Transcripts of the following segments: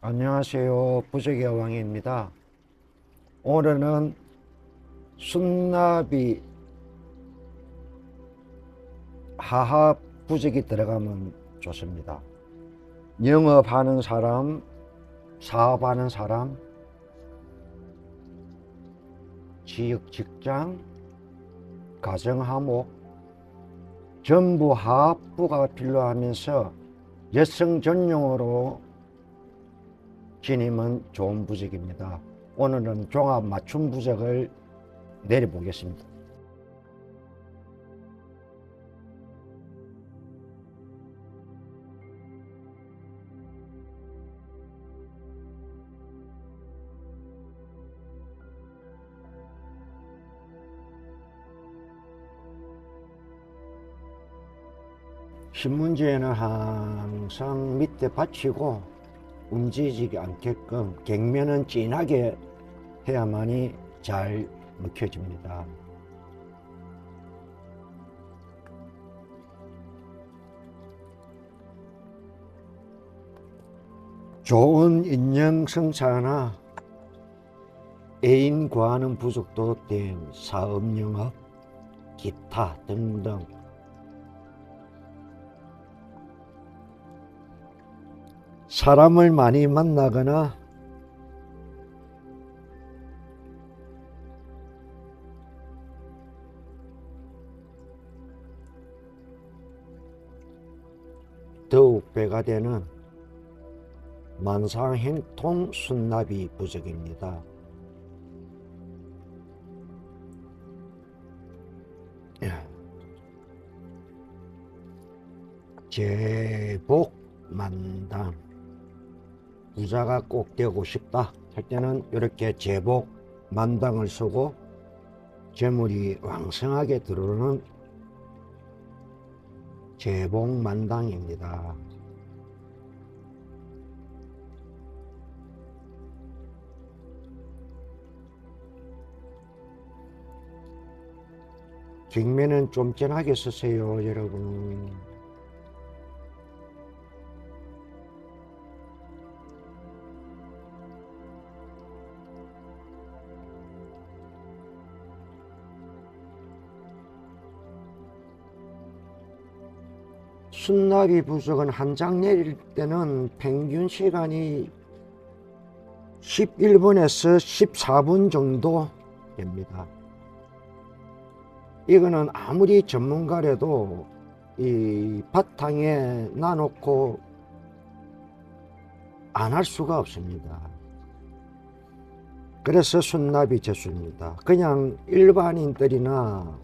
안녕하세요. 부적의 왕입니다. 오늘은 순나비 하하 부적이 들어가면 좋습니다. 영업하는 사람, 사업하는 사람, 지역 직장, 가정화목, 전부 하부가 필요하면서 여성 전용으로 지님은 좋은 부적입니다. 오늘은 종합 맞춤 부적을 내려보겠습니다. 신문지에는 항상 밑에 받치고 움직이지 않게끔 갱면은 진하게 해야만이 잘 먹혀집니다. 좋은 인형 성사나 애인 구하는 부족도 된 사업 영업, 기타 등등 사람을 많이 만나거나 더욱 배가 되는 만상행통 순나비 부적입니다. 제복 만당 부자가 꼭 되고 싶다 할 때는 이렇게 제복 만당을 쓰고 재물이 왕성하게 들어오는 제복 만당입니다. 뒷면은 좀 진하게 쓰세요, 여러분. 순나비 부석은 한 장 내릴 때는 평균 시간이 11분에서 14분 정도 됩니다. 이거는 아무리 전문가라도 이 바탕에 놔놓고 안 할 수가 없습니다. 그래서 순나비 재수입니다. 그냥 일반인들이나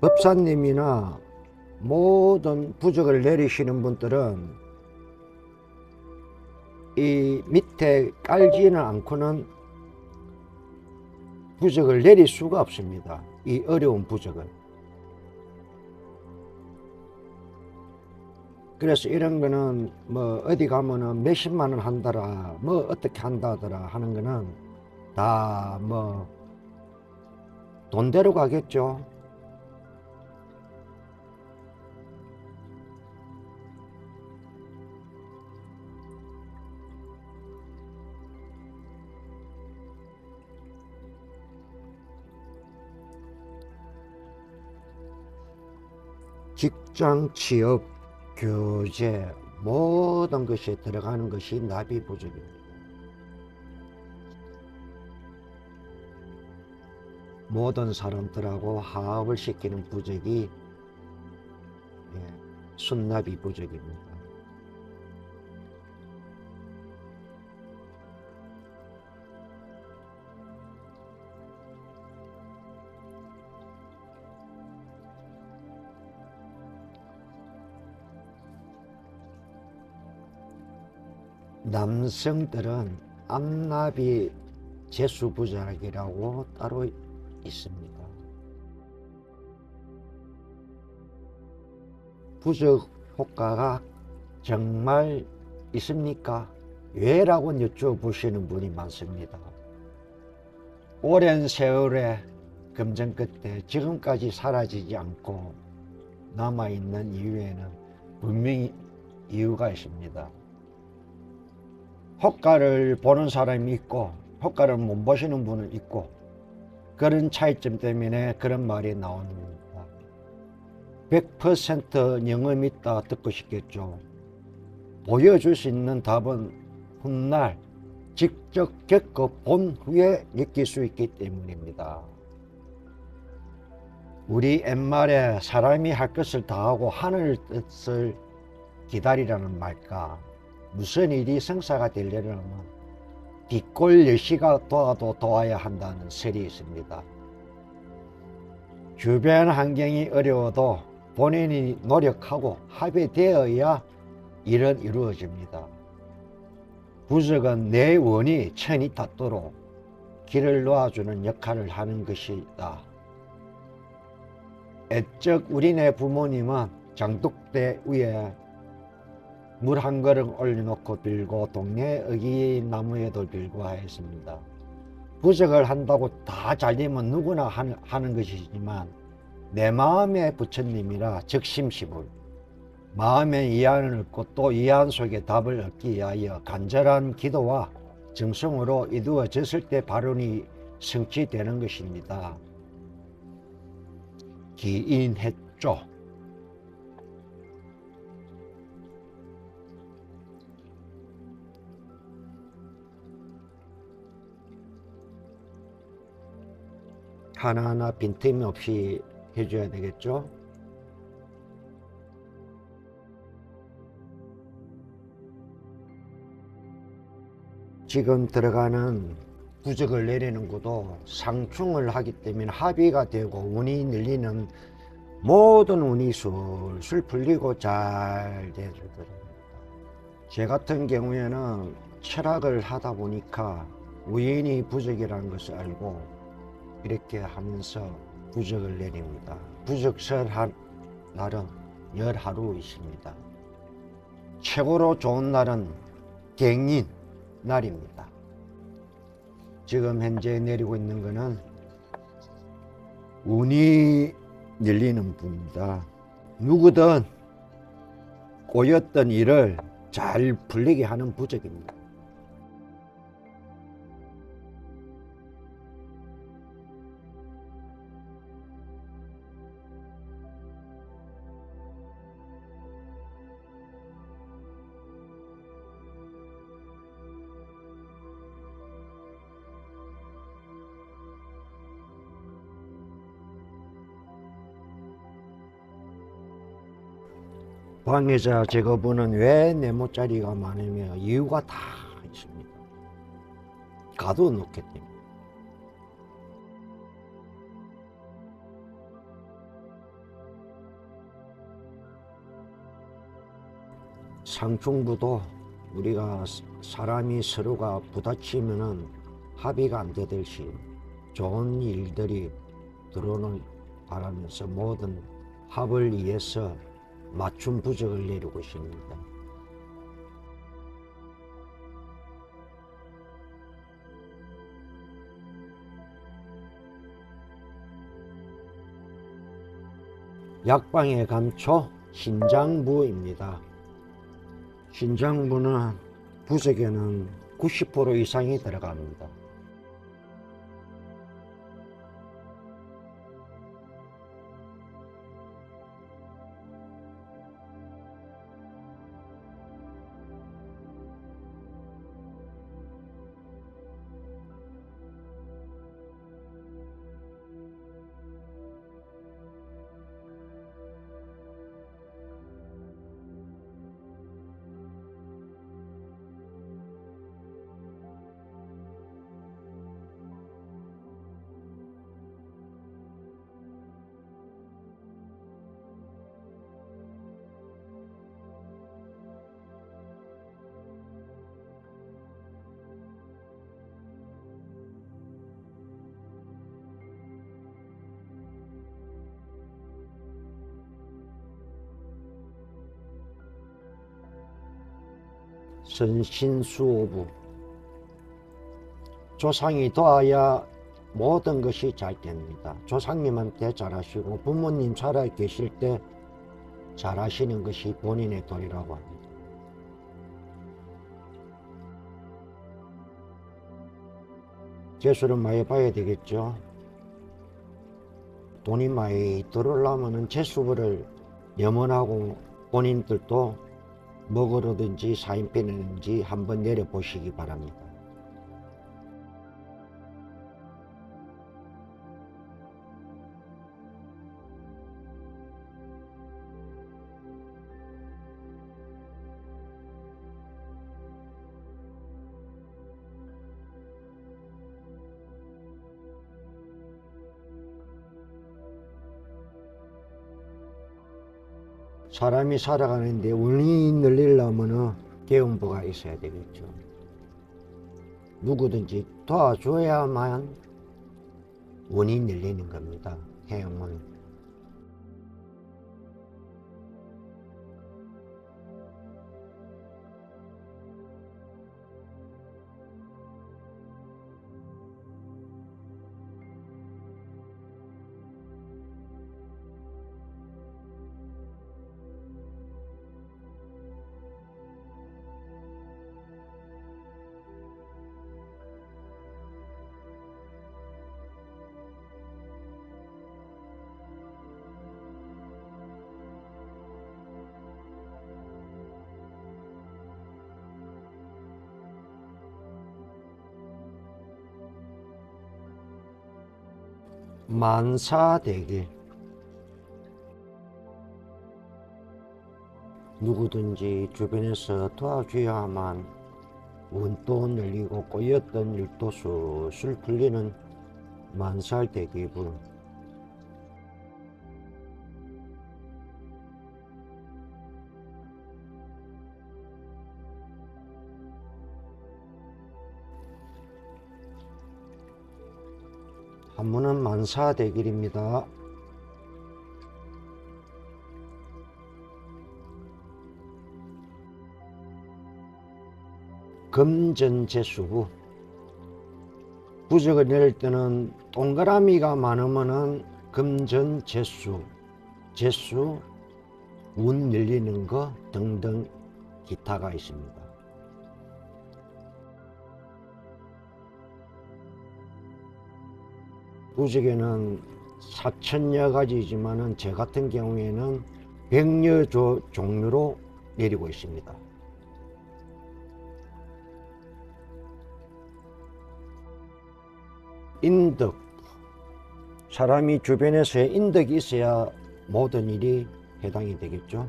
법사님이나 모든 부적을 내리시는 분들은 이 밑에 깔지는 않고는 부적을 내릴 수가 없습니다. 이 어려운 부적을. 그래서 이런 거는 뭐 어디 가면은 몇십만 원 한다라 뭐 어떻게 한다더라 하는 거는 다 뭐 돈대로 가겠죠. 직장, 취업, 교제 모든 것이 들어가는 것이 나비 부적입니다. 모든 사람들하고 화합을 시키는 부적이 예, 순나비 부적입니다. 남성들은 암나비 재수부작이라고 따로 있습니다. 부적 효과가 정말 있습니까? 왜 라고 여쭤보시는 분이 많습니다. 오랜 세월의 검정 끝에 지금까지 사라지지 않고 남아있는 이유에는 분명히 이유가 있습니다. 효과를 보는 사람이 있고 효과를 못 보시는 분은 있고 그런 차이점 때문에 그런 말이 나오는 겁니다. 100% 영음 있다 듣고 싶겠죠. 보여줄 수 있는 답은 훗날 직접 겪어 본 후에 느낄 수 있기 때문입니다. 우리 옛말에 사람이 할 것을 다 하고 하늘 뜻을 기다리라는 말까 무슨 일이 성사가 되려면 뒷골 여시가 도와도 도와야 한다는 설이 있습니다. 주변 환경이 어려워도 본인이 노력하고 합의되어야 일은 이루어집니다. 부적은 내 원이 천이 닿도록 길을 놓아주는 역할을 하는 것이다. 애적 우리네 부모님은 장독대 위에 물 한 그릇 올려놓고 빌고 동네 어기 나무에도 빌고 하였습니다. 부적을 한다고 다 잘되면 누구나 하는, 것이지만 내 마음의 부처님이라 적심시불 마음의 이안을 얻고 또 이안 속에 답을 얻기 위하여 간절한 기도와 정성으로 이루어졌을 때 발언이 성취되는 것입니다. 기인했죠. 하나하나 빈틈이 없이 해줘야 되겠죠. 지금 들어가는 부적을 내리는 것도 상충을 하기 때문에 합의가 되고 운이 늘리는 모든 운이 술술 풀리고 잘 되더랍니다. 제 같은 경우에는 철학을 하다 보니까 우연히 부적이라는 것을 알고 이렇게 하면서 부적을 내립니다. 부적설 한 날은 열 하루 있습니다. 최고로 좋은 날은 갱인 날입니다. 지금 현재 내리고 있는 것은 운이 열리는 분입니다. 누구든 꼬였던 일을 잘 풀리게 하는 부적입니다. 방해자 제거부는 왜 네모짜리가 많으며 이유가 다 있습니다. 가둬놓기 때문에. 상충부도 우리가 사람이 서로가 부딪히면은 합의가 안 되듯이 좋은 일들이 들어오는 바라면서 모든 합을 위해서 맞춤 부적을 내리고 있습니다. 약방의 감초 신장부입니다. 신장부는 부적에는 90% 이상이 들어갑니다. 선신수호부 조상이 도와야 모든 것이 잘 됩니다. 조상님한테 잘하시고 부모님 살아 계실 때 잘하시는 것이 본인의 도리라고 합니다. 재수를 많이 봐야 되겠죠. 돈이 많이 들어오려면은 재수를 염원하고 본인들도 먹으러든지 사인펜이든지 한번 내려보시기 바랍니다. 사람이 살아가는데 운이 늘리려면은 개운부가 있어야 되겠죠. 누구든지 도와줘야만 운이 늘리는 겁니다. 해용은. 만사대길 누구든지 주변에서 도와줘야만 운도 늘리고 꼬였던 일도 술술 풀리는 만살대기분 한문은 만사대길입니다. 금전재수부 부적을 내릴 때는 동그라미가 많으면은 금전재수 재수 운 열리는 거 등등 기타가 있습니다. 부적에는 사천여 가지지만은 제 같은 경우에는 백여 조 종류로 내리고 있습니다. 인덕 사람이 주변에서 인덕이 있어야 모든 일이 해당이 되겠죠.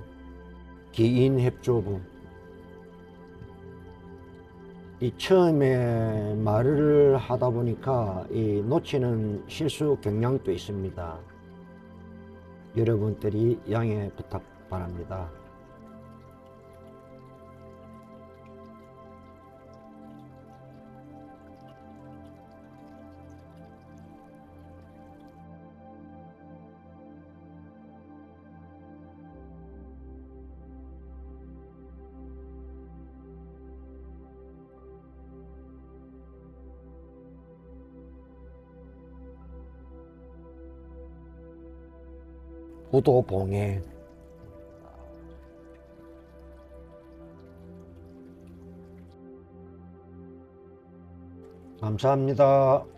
기인협조부 이 처음에 말을 하다 보니까 이 놓치는 실수 경향도 있습니다. 여러분들이 양해 부탁 바랍니다. 부도봉해 감사합니다.